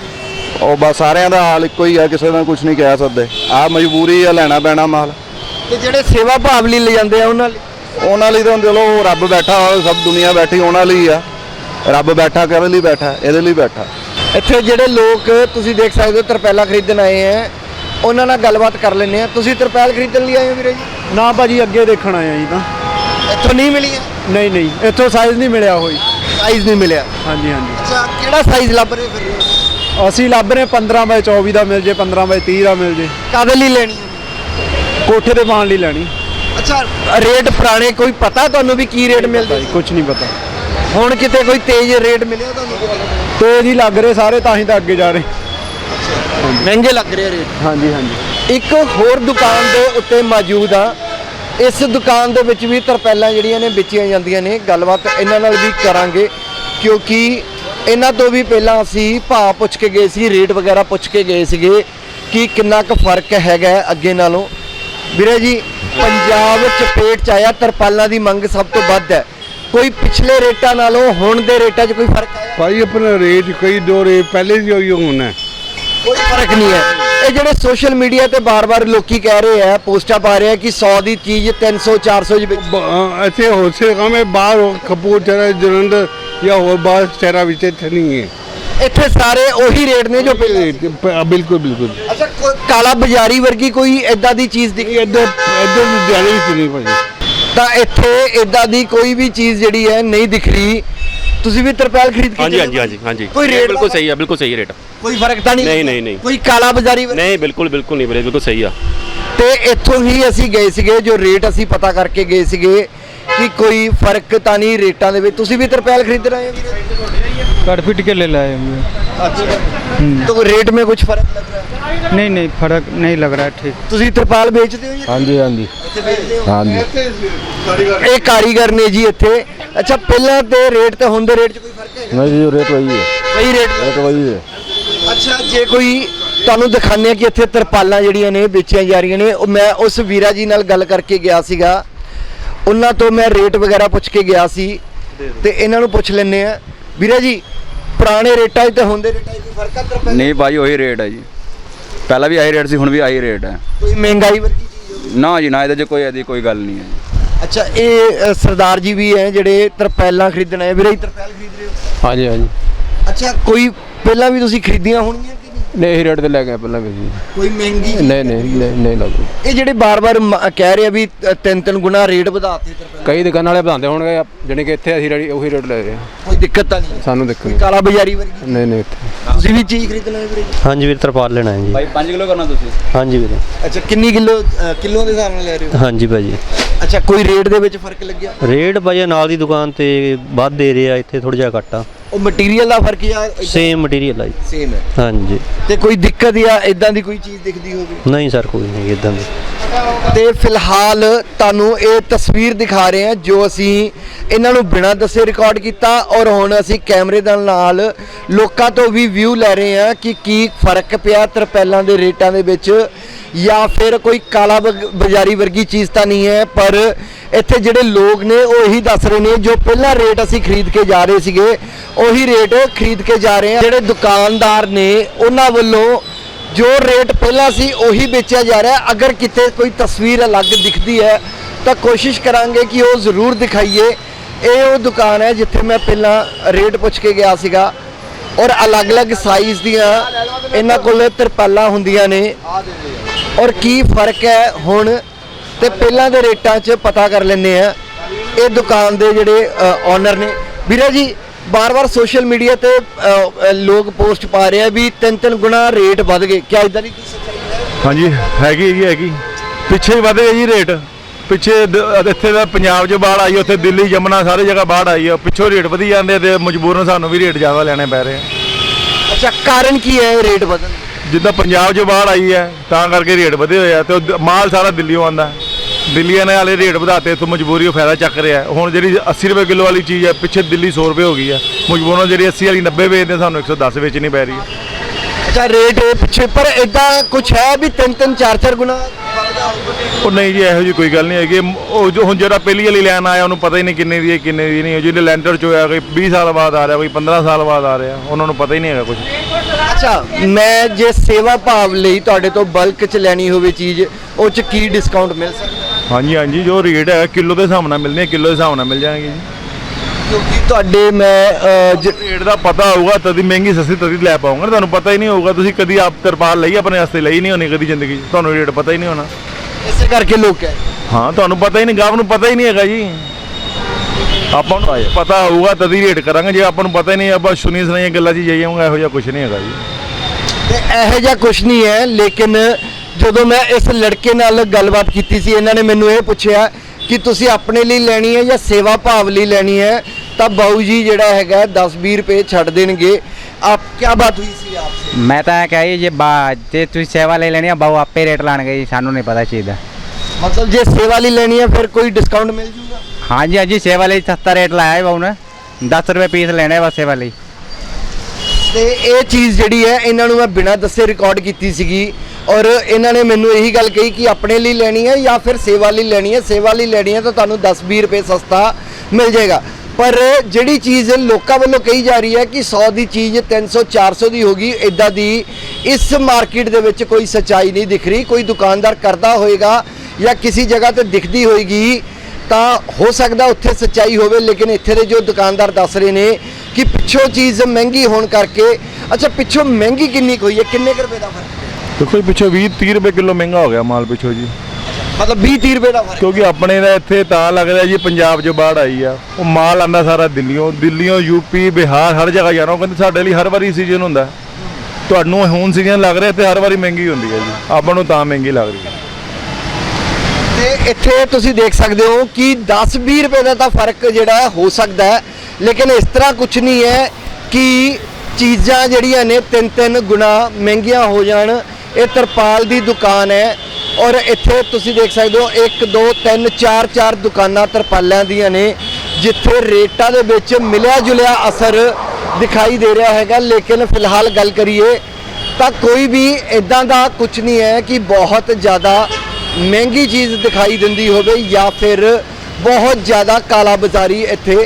ਉਹ ਬਸ ਸਾਰਿਆਂ ਦਾ ਹਾਲ ਇੱਕੋ ਹੀ ਆ ਕਿਸੇ ਦਾ ਕੁਝ ਨਹੀਂ ਕਹਿ ਸਕਦੇ। ਆ ਮਜਬੂਰੀ ਆ ਲੈਣਾ ਪੈਣਾ ਮਾਲ। ਤੇ ਜਿਹੜੇ ਸੇਵਾ ਭਾਵ ਲਈ ਲੈ ਜਾਂਦੇ ਆ ਉਹਨਾਂ ਲਈ? ਉਹਨਾਂ ਲਈ ਤਾਂ ਚਲੋ ਰੱਬ ਬੈਠਾ ਸਭ ਦੁਨੀਆ ਬੈਠੀ ਉਹਨਾਂ ਲਈ ਆ। ਰੱਬ ਬੈਠਾ ਕਿਹਦੇ ਲਈ ਬੈਠਾ ਇਹਦੇ ਲਈ ਬੈਠਾ। ਇੱਥੇ ਜਿਹੜੇ ਲੋਕ ਤੁਸੀਂ ਦੇਖ ਸਕਦੇ ਹੋ ਤਰਪੈਲਾ ਖਰੀਦਣ ਆਏ ਆ ਉਹਨਾਂ ਨਾਲ ਗੱਲਬਾਤ ਕਰ ਲੈਂਦੇ ਆ। ਤੁਸੀਂ ਤਰਪੈਲ ਖਰੀਦਣ ਲਈ ਆਏ ਹੋ ਵੀਰੇ ਜੀ? ਨਾ ਭਾਜੀ ਅੱਗੇ ਦੇਖਣ ਆਇਆ ਜੀ ਤਾਂ। ਇੱਥੋਂ ਨਹੀਂ ਮਿਲੀਆਂ ਨਹੀਂ ਨਹੀਂ ਇੱਥੋਂ ਸਾਈਜ਼ ਨਹੀਂ ਮਿਲਿਆ ਹੋਈ। ਸਾਈਜ਼ ਨਹੀਂ ਮਿਲਿਆ? ਹਾਂਜੀ ਹਾਂਜੀ। ਅੱਛਾ ਕਿਹੜਾ ਸਾਈਜ਼ ਲੱਭ ਰਹੇ ਫਿਰ? ਅਸੀਂ ਲੱਭ ਰਹੇ 15 ਬਾਈ 24 ਦਾ ਮਿਲ ਜੇ 15 ਬਾਈ 30 ਦਾ ਮਿਲ ਜੇ। ਕਾਦੇ ਲਈ ਲੈਣੀ ਹੈ ਕੋਠੇ ਤੇ ਪਾਉਣ ਲਈ ਲੈਣੀ। ਅੱਛਾ ਰੇਟ ਪੁਰਾਣੇ ਕੋਈ ਪਤਾ ਤੁਹਾਨੂੰ ਵੀ ਕੀ ਰੇਟ ਮਿਲਦੇ? ਕੁਝ ਨਹੀਂ ਪਤਾ। ਹੁਣ ਕਿਤੇ ਕੋਈ ਤੇਜ਼ ਰੇਟ ਮਿਲਿਆ ਤੁਹਾਨੂੰ? ਤੇ ਜੀ ਲੱਗ ਰਹੇ ਸਾਰੇ ਤਾਂ ਹੀ ਤਾਂ ਅੱਗੇ ਜਾ ਰਹੇ। ਮਹਿੰਗੇ ਲੱਗ ਰਹੇ ਰੇਟ। ਹਾਂਜੀ ਹਾਂਜੀ। ਇੱਕ ਹੋਰ ਦੁਕਾਨ ਦੇ ਉੱਤੇ ਮੌਜੂਦ ਆ। ਇਸ ਦੁਕਾਨ ਦੇ ਵਿੱਚ ਵੀ ਤਰਪੈਲਾਂ ਜਿਹੜੀਆਂ ਨੇ ਵੇਚੀਆਂ ਜਾਂਦੀਆਂ ਨੇ। ਗੱਲਬਾਤ ਇਹਨਾਂ ਨਾਲ ਵੀ ਕਰਾਂਗੇ ਕਿਉਂਕਿ ਇਹਨਾਂ ਤੋਂ ਵੀ ਪਹਿਲਾਂ ਅਸੀਂ ਭਾਅ ਪੁੱਛ ਕੇ ਗਏ ਸੀ ਰੇਟ ਵਗੈਰਾ ਪੁੱਛ ਕੇ ਗਏ ਸੀਗੇ ਕਿ ਕਿੰਨਾ ਕੁ ਫ਼ਰਕ ਹੈਗਾ ਹੈ ਅੱਗੇ ਨਾਲੋਂ। ਵੀਰੇ ਜੀ ਪੰਜਾਬ ਚਪੇਟ ਚ ਆਇਆ ਤਰਪਾਲਾਂ ਦੀ ਮੰਗ ਸਭ ਤੋਂ ਵੱਧ ਹੈ। ਕੋਈ ਪਿਛਲੇ ਰੇਟਾਂ ਨਾਲੋਂ ਹੁਣ ਦੇ ਰੇਟਾਂ 'ਚ ਕੋਈ ਫ਼ਰਕ ਆਇਆ? ਭਾਈ ਆਪਣਾ ਰੇਟ ਕਈ ਦੋ ਰੇਟ ਪਹਿਲੇ ਹੀ ਹੋਈ ਹੋਣਾ ਕੋਈ ਫ਼ਰਕ ਨਹੀਂ ਹੈ। ਇਹ ਜਿਹੜੇ ਸੋਸ਼ਲ ਮੀਡੀਆ ਤੇ ਬਾਰ-ਬਾਰ ਲੋਕੀ ਕਹਿ ਰਹੇ ਆ ਪੋਸਟਾਂ ਪਾ ਰਹੇ ਆ ਕਿ 100 ਦੀ ਚੀਜ਼ 300 400 ਚ ਵਿਕ ਇੱਥੇ ਹੋਸੇ ਕੰਮ ਹੈ ਬਾਹਰ ਕਪੂਰਥਲਾ ਜਲੰਧਰ ਜਾਂ ਹੋਰ ਬਾਹਰ ਸ਼ਹਿਰਾਂ ਵਿੱਚ ਇੱਥੇ ਨਹੀਂ ਹੈ। ਇੱਥੇ ਸਾਰੇ ਉਹੀ ਰੇਟ ਨੇ ਜੋ ਪਹਿਲਾਂ ਬਿਲਕੁਲ ਬਿਲਕੁਲ। ਅੱਛਾ ਕੋਈ ਕਾਲਾ ਬਾਜ਼ਾਰੀ ਵਰਗੀ ਕੋਈ ਐਦਾਂ ਦੀ ਚੀਜ਼ ਦਿਖੀ ਇੱਧਰ ਇੱਧਰ ਲੁਧਿਆਣੇ ਵਿੱਚ ਨਹੀਂ ਭਾਜੀ। ਤਾਂ ਇੱਥੇ ਐਦਾਂ ਦੀ ਕੋਈ ਵੀ ਚੀਜ਼ ਜਿਹੜੀ ਹੈ ਨਹੀਂ ਦਿਖ ਰਹੀ। ਤੁਸੀਂ ਵੀ ਤਰਪਾਲ ਖਰੀਦ ਕੇ ਹਾਂਜੀ ਹਾਂਜੀ ਹੋ? ਹਾਂਜੀ ਹਾਂਜੀ। ਕੋਈ ਰੇਟ ਬਿਲਕੁਲ ਦਾ- ਸਹੀ ਹੈ ਬਿਲਕੁਲ ਸਹੀ ਰੇਟ। ਕੋਈ ਫ਼ਰਕ ਤਾਂ ਨਹੀਂ? ਨਹੀਂ, ਨਹੀਂ, ਨਹੀਂ। ਕੋਈ ਕਾਲਾ ਬਾਜ਼ਾਰੀ? ਨਹੀਂ ਬਿਲਕੁਲ ਬਿਲਕੁਲ ਨਹੀਂ ਵੀਰੇ ਬਿਲਕੁਲ ਸਹੀ ਆ। ਤੇ ਇੱਥੋਂ ਹੀ ਅਸੀਂ ਗਏ ਸੀਗੇ ਜੋ ਰੇਟ ਅਸੀਂ ਪਤਾ ਕਰਕੇ ਗਏ ਸੀਗੇ ਕਿ ਕੋਈ ਫ਼ਰਕ ਤਾਂ ਨਹੀਂ ਰੇਟਾਂ ਦੇ ਵਿੱਚ। ਤੁਸੀਂ ਵੀ ਤਰਪਾਲ ਖਰੀਦ ਰਹੇ ਹੋ ਵੀਰੇ? कट पिट के ले लाए हम ये। तो रेट में कुछ फर्क लग रहा है नहीं नहीं फर्क नहीं लग रहा है ठीक ਤੁਸੀਂ ਤਰਪਾਲ ਵੇਚਦੇ ਹੋ ਜਾਂ ਹਾਂਜੀ ਹਾਂਜੀ ਇੱਥੇ ਵੇਚਦੇ ਹੋ ਹਾਂਜੀ ਇਹ ਕਾਰੀਗਰ ਨੇ ਜੀ ਇੱਥੇ ਅੱਛਾ ਪਹਿਲਾਂ ਤੇ ਰੇਟ ਤੇ ਹੁਣ ਦੇ ਰੇਟ 'ਚ ਕੋਈ ਫਰਕ ਹੈ ਨਹੀਂ ਜੀ ਰੇਟ ਵਹੀ ਹੈ ਵਹੀ ਰੇਟ ਰੇਟ ਵਹੀ ਹੈ ਅੱਛਾ ਜੇ ਕੋਈ ਤੁਹਾਨੂੰ ਦਿਖਾਣੇ ਕਿ ਇੱਥੇ ਤਰਪਾਲਾਂ ਜਿਹੜੀਆਂ ਨੇ ਵੇਚੀਆਂ ਜਾ ਰਹੀਆਂ ਨੇ ਉਹ ਮੈਂ ਉਸ ਵੀਰਾ ਜੀ ਨਾਲ ਗੱਲ ਕਰਕੇ ਗਿਆ ਸੀਗਾ ਉਹਨਾਂ ਤੋਂ ਮੈਂ ਰੇਟ ਵਗੈਰਾ ਪੁੱਛ ਕੇ ਗਿਆ ਸੀ ਤੇ ਇਹਨਾਂ ਨੂੰ ਪੁੱਛ ਲੈਣੇ ਆ ਵੀਰਾ ਜੀ ਪੁਰਾਣੇ ਰੇਟਾਂ 'ਚ ਤੇ ਹੁਣ ਦੇ ਰੇਟਾਂ 'ਚ ਕੋਈ ਫ਼ਰਕ ਆ ਨਹੀਂ ਭਾਈ ਉਹੀ ਰੇਟ ਹੈ ਜੀ। ਪਹਿਲਾਂ ਵੀ ਆਹੀ ਰੇਟ ਸੀ ਹੁਣ ਵੀ ਆਹੀ ਰੇਟ ਹੈ ਕੋਈ ਮਹਿੰਗਾਈ ਵਰਗੀ ਚੀਜ਼ ਹੋਵੇ ਨਾ ਜੀ ਨਾ ਇਹਦੇ 'ਚ ਕੋਈ ਐਦੀ ਕੋਈ ਗੱਲ ਨਹੀਂ ਹੈ ਜੀ। ਅੱਛਾ ਇਹ ਅ, ਸਰਦਾਰ ਜੀ ਵੀ ਹੈ ਜਿਹੜੇ ਤਰਪੈਲਾਂ ਖਰੀਦਣ ਆਏ। ਵੀਰੇ ਤਰਪੈਲ ਖਰੀਦ ਰਹੇ ਹੋ? ਹਾਂਜੀ ਹਾਂਜੀ। ਅੱਛਾ ਕੋਈ ਪਹਿਲਾਂ ਵੀ ਤੁਸੀਂ ਖਰੀਦੀਆਂ ਹੋਣਗੀਆਂ? ਨਹੀਂ ਨਹੀਂ ਰੇਟ ਤੇ ਲੈ ਕੇ ਪਹਿਲਾਂ ਵੀ ਜੀ। ਕੋਈ ਮਹਿੰਗੀ? ਨਹੀਂ ਨਹੀਂ ਨਹੀਂ। ਨਹੀਂ ਲੱਗਦਾ ਇਹ ਜਿਹੜੇ ਬਾਰ-ਬਾਰ ਕਹਿ ਰਹੇ ਆ ਵੀ ਤਿੰਨ ਤਿੰਨ ਗੁਣਾ ਰੇਟ ਵਧਾਤੇ ਕਈ ਦੁਕਾਨਾਂ ਵਾਲੇ ਵਧਾਉਂਦੇ ਹੋਣਗੇ ਜਾਣੀ ਕਿ ਇੱਥੇ ਅਸੀਂ ਰੇਟ ਉਹੀ ਰੇਟ ਲੈ ਰਹੇ ਹਾਂ ਕੋਈ ਦਿੱਕਤ ਤਾਂ ਨਹੀਂ ਸਾਨੂੰ ਦਿੱਕਤ ਨਹੀਂ। ਕਾਲਾ ਬਾਜ਼ਾਰੀ ਵਰਗੀ ਨਹੀਂ ਨਹੀਂ ਇੱਥੇ। ਤੁਸੀਂ ਵੀ ਚੀਜ਼ ਖਰੀਦਣਾ ਹੈ ਵੀਰੇ ਹਾਂਜੀ ਵੀਰ ਤਰਪਾਲ ਲੈਣਾ ਹੈ ਜੀ। ਭਾਈ 5 ਕਿਲੋ ਕਰਨਾ ਤੁਸੀਂ? ਹਾਂਜੀ ਵੀਰੇ। ਅੱਛਾ ਕਿੰਨੀ ਕਿਲੋ ਕਿਲੋ ਦੇ ਹਿਸਾਬ ਨਾਲ ਲੈ ਰਹੇ ਹੋ? ਹਾਂਜੀ ਭਾਜੀ। ਅੱਛਾ ਕੋਈ ਰੇਟ ਦੇ ਵਿੱਚ ਫ਼ਰਕ ਲੱਗਿਆ? ਰੇਟ ਭਾਜੀ ਨਾਲ ਦੀ ਦੁਕਾਨ ਤੇ ਵੱਧ ਦੇ ਰਹੇ ਆ ਇੱਥੇ ਥੋੜਾ ਜਿਹਾ ਘੱਟ ਆ। ਉਹ ਮਟੀਰੀਅਲ ਦਾ ਫ਼ਰਕ ਜਾਂ ਸੇਮ ਮਟੀਰੀਅਲ ਆ ਜੀ। ਸੇਮ ਹੈ। ਹਾਂਜੀ। ਤੇ ਕੋਈ ਦਿੱਕਤ ਜਾਂ ਇਦਾਂ ਦੀ ਕੋਈ ਚੀਜ਼ ਦਿਖਦੀ ਹੋਵੇ? ਨਹੀਂ ਸਰ ਕੋਈ ਨਹੀਂ ਇਦਾਂ ਦੀ। ਤੇ ਫਿਲਹਾਲ ਤੁਹਾਨੂੰ ਇਹ ਤਸਵੀਰ ਦਿਖਾ ਰਹੇ ਹਾਂ ਜੋ ਅਸੀਂ ਇਹਨਾਂ ਨੂੰ ਬਿਨਾਂ ਦੱਸੇ ਰਿਕਾਰਡ ਕੀਤਾ ਔਰ ਹੁਣ ਅਸੀਂ ਕੈਮਰੇ ਦੇ ਨਾਲ ਲੋਕਾਂ ਤੋਂ ਵੀ ਵਿਊ ਲੈ ਰਹੇ ਹਾਂ ਕਿ ਕੀ ਫ਼ਰਕ ਪਿਆ ਤਰਪੈਲਾਂ ਦੇ ਰੇਟਾਂ ਦੇ ਵਿੱਚ ਜਾਂ ਫਿਰ ਕੋਈ ਕਾਲਾ ਬਗ- ਬਾਜ਼ਾਰੀ ਵਰਗੀ ਚੀਜ਼ ਤਾਂ ਨਹੀਂ ਹੈ, ਪਰ ਇੱਥੇ ਜਿਹੜੇ ਲੋਕ ਨੇ ਉਹ ਇਹੀ ਦੱਸ ਰਹੇ ਨੇ, ਜੋ ਪਹਿਲਾਂ ਰੇਟ ਅਸੀਂ ਖਰੀਦ ਕੇ ਜਾ ਰਹੇ ਸੀਗੇ, ਉਹੀ ਰੇਟ ਖਰੀਦ ਕੇ ਜਾ ਰਹੇ ਹਾਂ ਜਿਹੜੇ ਦੁਕਾਨਦਾਰ ਨੇ, ਉਹਨਾਂ ਵੱਲੋਂ ਜੋ ਰੇਟ ਪਹਿਲਾਂ ਸੀ, ਉਹੀ ਵੇਚਿਆ ਜਾ ਰਿਹਾ। ਅਗਰ ਕਿਤੇ ਕੋਈ ਤਸਵੀਰ ਅਲੱਗ ਦਿਖਦੀ ਹੈ, ਤਾਂ ਕੋਸ਼ਿਸ਼ ਕਰਾਂਗੇ ਕਿ ਉਹ ਜ਼ਰੂਰ ਦਿਖਾਈਏ। ਇਹ ਉਹ ਦੁਕਾਨ ਹੈ, ਜਿੱਥੇ ਮੈਂ ਪਹਿਲਾਂ ਰੇਟ ਪੁੱਛ ਕੇ ਗਿਆ ਸੀਗਾ। ਔਰ ਅਲੱਗ-ਅਲੱਗ ਸਾਈਜ਼ ਦੀਆਂ, ਇਹਨਾਂ ਕੋਲ ਤਰਪਾਲਾਂ ਹੁੰਦੀਆਂ ਨੇ। ਔਰ ਕੀ ਫ਼ਰਕ ਹੈ ਹੁਣ? ਤੇ ਪਹਿਲਾਂ ਦੇ ਰੇਟਾਂ 'ਚ ਪਤਾ ਕਰ ਲੈਂਦੇ ਆ ਇਹ ਦੁਕਾਨ ਦੇ ਜਿਹੜੇ ਓਨਰ ਨੇ। ਵੀਰਾ ਜੀ ਬਾਰ-ਬਾਰ ਸੋਸ਼ਲ ਮੀਡੀਆ ਤੇ ਲੋਕ ਪੋਸਟ ਪਾ ਰਹੇ ਆ ਵੀ ਤਿੰਨ ਤਿੰਨ ਗੁਣਾ ਰੇਟ ਵੱਧ ਗਏ। ਕਿਆ ਇਦਾਂ ਦੀ ਕੋਈ ਸੱਚਾਈ ਹੈ? ਹਾਂਜੀ ਹੈਗੀ ਜੀ ਹੈਗੀ। ਪਿੱਛੇ ਹੀ ਵਧੇ ਜੀ ਰੇਟ ਪਿੱਛੇ ਇੱਥੇ ਦਾ ਪੰਜਾਬ 'ਚ ਬਾੜ ਆਈ ਉੱਥੇ ਦਿੱਲੀ ਯਮਨਾ ਸਾਰੇ ਜਗ੍ਹਾ ਬਾੜ ਆਈ ਆ। ਪਿੱਛੋਂ ਰੇਟ ਵਧੀ ਜਾਂਦੇ ਤੇ ਮਜਬੂਰਨ ਸਾਨੂੰ ਵੀ ਰੇਟ ਜ਼ਿਆਦਾ ਲੈਣੇ ਪੈ ਰਹੇ ਆ। ਅੱਛਾ ਕਾਰਨ ਕੀ ਹੈ ਰੇਟ ਵਧਣ ਦਾ? ਜਿੱਦਾਂ ਪੰਜਾਬ 'ਚ ਬਾੜ ਆਈ ਹੈ, ਤਾਂ ਕਰਕੇ ਰੇਟ ਵਧੇ ਹੋਏ ਆ ਤੇ ਉਹ ਦ- ਮਾਲ ਸਾਰਾ ਦਿੱਲੀੋਂ ਆਂਦਾ ਦਿੱਲੀ ਨੇ ਹਾਲੇ ਰੇਟ ਵਧਾਤੇ, ਇੱਥੋਂ ਮਜਬੂਰੀ ਉਹ ਫਾਇਦਾ ਚੱਕ ਰਿਹਾ। ਹੁਣ ਜਿਹੜੀ 80 ਰੁਪਏ ਕਿਲੋ ਵਾਲੀ ਚੀਜ਼ ਹੈ, ਪਿੱਛੇ ਦਿੱਲੀ 100 ਰੁਪਏ ਹੋ ਗਈ ਹੈ। ਮਜਬੂਰਨ ਜਿਹੜੀ 80 ਵਾਲੀ 90 ਵੇਚਦੇ ਸਾਨੂੰ 110 ਵੇਚਣੀ ਪੈ ਰਹੀ ਹੈ। ਅੱਛਾ ਰੇਟ ਇਹ ਪਿੱਛੇ ਪਰ ਇਦਾਂ ਕੁਝ ਹੈ ਵੀ ਤਿੰਨ ਤਿੰਨ ਚਾਰ ਚਾਰ ਗੁਣਾ? ਉਹ ਨਹੀਂ ਜੀ ਇਹੋ ਜੀ ਕੋਈ ਗੱਲ ਨਹੀਂ ਹੈਗੀ ਉਹ ਜੋ ਹੁਣ ਜਿਹੜਾ ਪਹਿਲੀ ਵਾਲੀ ਲੈਣ ਆਇਆ ਉਹਨੂੰ ਪਤਾ ਹੀ ਨਹੀਂ ਕਿੰਨੇ ਦੀ ਹੈ ਕਿੰਨੇ ਦੀ ਨਹੀਂ ਹੈ। ਜਿਹਨੇ ਲੈਂਟਰ ਚ ਹੋਇਆ ਕੋਈ 20 ਸਾਲ ਬਾਅਦ ਆ ਰਿਹਾ ਕੋਈ 15 ਸਾਲ ਬਾਅਦ ਆ ਰਿਹਾ ਉਹਨਾਂ ਨੂੰ ਪਤਾ ਹੀ ਨਹੀਂ ਹੈਗਾ ਕੁਝ ਅੱਛਾ ਮੈਂ ਜੇ ਸੇਵਾ ਭਾਵ ਲਈ ਤੁਹਾਡੇ ਤੋਂ ਬਲਕ ਚ ਲੈਣੀ ਹੋਵੇ ਚੀਜ਼ ਉਹ ਚ ਕੀ ਡਿਸਕਾਊਂਟ ਮਿਲ ਸਕਦਾ ਹਾਂਜੀ ਹਾਂਜੀ ਜੋ ਰੇਟ ਹੈ ਕਿਲੋ ਦੇ ਹਿਸਾਬ ਨਾਲ ਮਿਲਣੀ ਹੈ ਕਿਲੋ ਦੇ ਹਿਸਾਬ ਨਾਲ ਮਿਲ ਜਾਣਗੇ ਜੀ ਕਿਉਂਕਿ ਤੁਹਾਡੇ ਮੈਂ ਜ- ਰੇਟ ਦਾ ਪਤਾ ਹੋਊਗਾ ਤਦੀ ਮਹਿੰਗੀ ਸਸਤੀ ਤਦੀ ਲੈ ਪਾਉਂਗਾ ਤੁਹਾਨੂੰ ਪਤਾ ਹੀ ਨਹੀਂ ਹੋਊਗਾ ਤੁਸੀਂ ਕਦੀ ਆਪ ਤਰਪਾਲ ਲਈ ਆਪਣੇ ਵਾਸਤੇ ਲਈ ਨਹੀਂ ਹੋਣੀ ਕਦੀ ਜ਼ਿੰਦਗੀ 'ਚ ਤੁਹਾਨੂੰ ਰੇਟ ਪਤਾ ਹੀ ਨਹੀਂ ਹੋਣਾ। ਇਸੇ ਕਰਕੇ ਲੋਕ ਰਹੇ। ਹਾਂ ਤੁਹਾਨੂੰ ਪਤਾ ਹੀ ਨਹੀਂ ਗਾਹਕ ਨੂੰ ਪਤਾ ਹੀ ਨਹੀਂ ਹੈਗਾ ਜੀ। ਆਪਾਂ ਨੂੰ ਪਤਾ ਹੋਊਗਾ ਤਦੀ ਰੇਟ ਕਰਾਂਗੇ ਜੇ ਆਪਾਂ ਨੂੰ ਪਤਾ ਹੀ ਨਹੀਂ ਆਪਾਂ ਸੁਣੀ ਸੁਣਾਈਆਂ ਗੱਲਾਂ 'ਚ ਹੀ ਜਾਈਏ ਇਹੋ ਜਿਹਾ ਕੁਝ ਨਹੀਂ ਹੈਗਾ ਜੀ। ਤੇ ਇਹੋ ਜਿਹਾ ਕੁਝ ਨਹੀਂ ਹੈ ਲੇਕਿਨ ਜਦੋਂ ਮੈਂ ਇਸ ਲੜਕੇ ਨਾਲ ਗੱਲਬਾਤ ਕੀਤੀ ਸੀ ਇਹਨਾਂ ਨੇ ਮੈਨੂੰ ਇਹ ਪੁੱਛਿਆ ਕਿ ਤੁਸੀਂ ਆਪਣੇ ਲਈ ਲੈਣੀ ਹੈ ਜਾਂ ਸੇਵਾ ਭਾਵ ਲਈ ਲੈਣੀ ਹੈ? ਤਾਂ ਬਾਊ ਜੀ ਜਿਹੜਾ ਹੈਗਾ 10 20 ਰੁਪਏ ਛੱਡ ਦੇਣਗੇ। ਆਪ ਕੀ ਬਾਤ ਹੋਈ ਸੀ ਆਪਸੇ ਮੈਂ ਤਾਂ ਕਿਹਾ ਜੀ ਜੇ ਬਾ ਜੇ ਤੁਸੀਂ ਸੇਵਾ ਲੈ ਲੈਣੀ ਆ ਬਾਊ ਆਪੇ ਰੇਟ ਲਾਣਗੇ ਜੀ ਸਾਨੂੰ ਨਹੀਂ ਪਤਾ ਚੀਜ਼ ਦਾ। ਮਤਲਬ ਜੇ ਸੇਵਾ ਲਈ ਲੈਣੀ ਹੈ ਫਿਰ ਕੋਈ ਡਿਸਕਾਊਂਟ ਮਿਲ ਜੂਗਾ? ਹਾਂਜੀ ਹਾਂਜੀ ਸੇਵਾ ਲਈ ਸਸਤਾ ਰੇਟ ਲਾਇਆ ਹੈ ਬਾਊ ਨੇ। 10 ਰੁਪਏ ਪੀਸ ਲੈਣੇ ਬਸ ਸੇਵਾ ਲਈ। ਤੇ ਇਹ ਚੀਜ਼ ਜਿਹੜੀ ਹੈ ਇਹਨਾਂ ਨੂੰ ਮੈਂ ਬਿਨਾਂ ਦੱਸੇ ਰਿਕਾਰਡ ਕੀਤੀ ਸੀਗੀ। ਔਰ ਇਹਨਾਂ ਨੇ ਮੈਨੂੰ ਇਹੀ ਗੱਲ ਕਹੀ ਕਿ ਆਪਣੇ ਲਈ ਲੈਣੀ ਹੈ ਜਾਂ ਫਿਰ ਸੇਵਾ ਲਈ ਲੈਣੀ ਹੈ। ਸੇਵਾ ਲਈ ਲੈਣੀ ਹੈ ਤਾਂ ਤੁਹਾਨੂੰ 10-20 ਰੁਪਏ ਸਸਤਾ ਮਿਲ ਜਾਏਗਾ। ਪਰ ਜਿਹੜੀ ਚੀਜ਼ ਲੋਕਾਂ ਵੱਲੋਂ ਕਹੀ ਜਾ ਰਹੀ ਹੈ ਕਿ 100 ਦੀ ਚੀਜ਼ 300 400 ਦੀ ਹੋਗੀ ਇਦਾਂ ਦੀ ਇਸ ਮਾਰਕੀਟ ਦੇ ਵਿੱਚ ਕੋਈ ਸੱਚਾਈ ਨਹੀਂ ਦਿਖ ਰਹੀ। ਕੋਈ ਦੁਕਾਨਦਾਰ ਕਰਦਾ ਹੋਏਗਾ ਜਾਂ ਕਿਸੇ ਜਗ੍ਹਾ ਤੇ ਦਿਖਦੀ ਹੋਏਗੀ ਤਾਂ ਹੋ ਸਕਦਾ ਉੱਥੇ ਸੱਚਾਈ ਹੋਵੇ, ਲੇਕਿਨ ਇੱਥੇ ਦੇ ਜੋ ਦੁਕਾਨਦਾਰ ਦੱਸ ਰਹੇ ਨੇ ਕਿ ਪਿੱਛੋਂ ਚੀਜ਼ ਮਹਿੰਗੀ ਹੋਣ ਕਰਕੇ, ਅੱਛਾ, ਪਿੱਛੋਂ ਮਹਿੰਗੀ ਕਿੰਨੀ ਕੁ ਹੋਈ ਹੈ? ਕਿੰਨੇ ਕੁ ਰੁਪਏ ਦਾ ਫ਼ਰਕ ਦੇਖੋ ਜੀ, ਪਿੱਛੋਂ 20 30 ਰੁਪਏ ਕਿਲੋ ਮਹਿੰਗਾ ਹੋ ਗਿਆ ਮਾਲ ਪਿੱਛੋਂ ਜੀ। ਮਤਲਬ 20 30 ਰੁਪਏ ਦਾ ਫ਼ਰਕ। ਕਿਉਂਕਿ ਆਪਣੇ ਦਾ ਇੱਥੇ ਤਾਂ ਲੱਗ ਰਿਹਾ ਜੀ ਪੰਜਾਬ 'ਚ ਬਾੜ ਆਈ ਆ। ਉਹ ਮਾਲ ਆਂਦਾ ਸਾਰਾ ਦਿੱਲੀੋਂ ਦਿੱਲੀੋਂ ਯੂਪੀ ਬਿਹਾਰ ਹਰ ਜਗ੍ਹਾ ਜਾਣਾ ਉਹ ਕਹਿੰਦੇ ਸਾਡੇ ਲਈ ਹਰ ਵਾਰੀ ਸੀਜ਼ਨ ਹੁੰਦਾ। ਤੁਹਾਨੂੰ ਹੁਣ ਸੀਜ਼ਨ ਲੱਗ ਰਿਹਾ ਤੇ ਹਰ ਵਾਰੀ ਮਹਿੰਗੀ ਹੁੰਦੀ ਹੈ ਜੀ। ਆਪਾਂ ਨੂੰ ਤਾਂ ਮਹਿੰਗੀ ਲੱਗ ਰਹੀ ਹੈ ਤੇ ਇੱਥੇ ਤੁਸੀਂ ਦੇਖ ਸਕਦੇ ਹੋ ਕਿ 10 20 ਰੁਪਏ ਦਾ ਤਾਂ ਫ਼ਰਕ ਜਿਹੜਾ ਹੈ ਹੋ ਸਕਦਾ ਹੈ। ਲੇਕਿਨ ਇਸ ਤਰ੍ਹਾਂ ਕੁਝ ਨਹੀਂ ਹੈ ਕਿ ਚੀਜ਼ਾਂ ਜਿਹੜੀਆਂ ਨੇ ਤਿੰਨ ਤਿੰਨ ਗੁਣਾ ਮਹਿੰਗੀਆਂ ਹੋ ਜਾਣ। ਇਹ ਤਰਪਾਲ ਦੀ ਦੁਕਾਨ ਹੈ। ਔਰ ਇੱਥੇ ਤੁਸੀਂ ਦੇਖ ਸਕਦੇ ਹੋ 1 2 3 4 4 ਦੁਕਾਨਾਂ ਤਰਪਾਲਾਂ ਦੀਆਂ ਨੇ, ਜਿੱਥੇ ਰੇਟਾਂ ਦੇ ਵਿੱਚ ਮਿਲਿਆ ਜੁਲਿਆ ਅਸਰ ਦਿਖਾਈ ਦੇ ਰਿਹਾ ਹੈਗਾ। ਲੇਕਿਨ ਫਿਲਹਾਲ ਗੱਲ ਕਰੀਏ ਤਾਂ ਕੋਈ ਵੀ ਇਦਾਂ ਦਾ ਕੁਝ ਨਹੀਂ ਹੈ ਕਿ ਬਹੁਤ ਜ਼ਿਆਦਾ ਮਹਿੰਗੀ ਚੀਜ਼ ਦਿਖਾਈ ਦਿੰਦੀ ਹੋਵੇ ਜਾਂ ਫਿਰ ਬਹੁਤ ਜ਼ਿਆਦਾ ਕਾਲਾ ਬਾਜ਼ਾਰੀ ਇੱਥੇ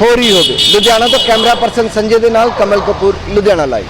ਹੋ ਰਹੀ ਹੋਵੇ। ਲੁਧਿਆਣਾ ਤੋਂ ਕੈਮਰਾ ਪਰਸਨ ਸੰਜੇ ਦੇ ਨਾਲ ਕਮਲ ਕਪੂਰ, ਲੁਧਿਆਣਾ ਲਾਈਵ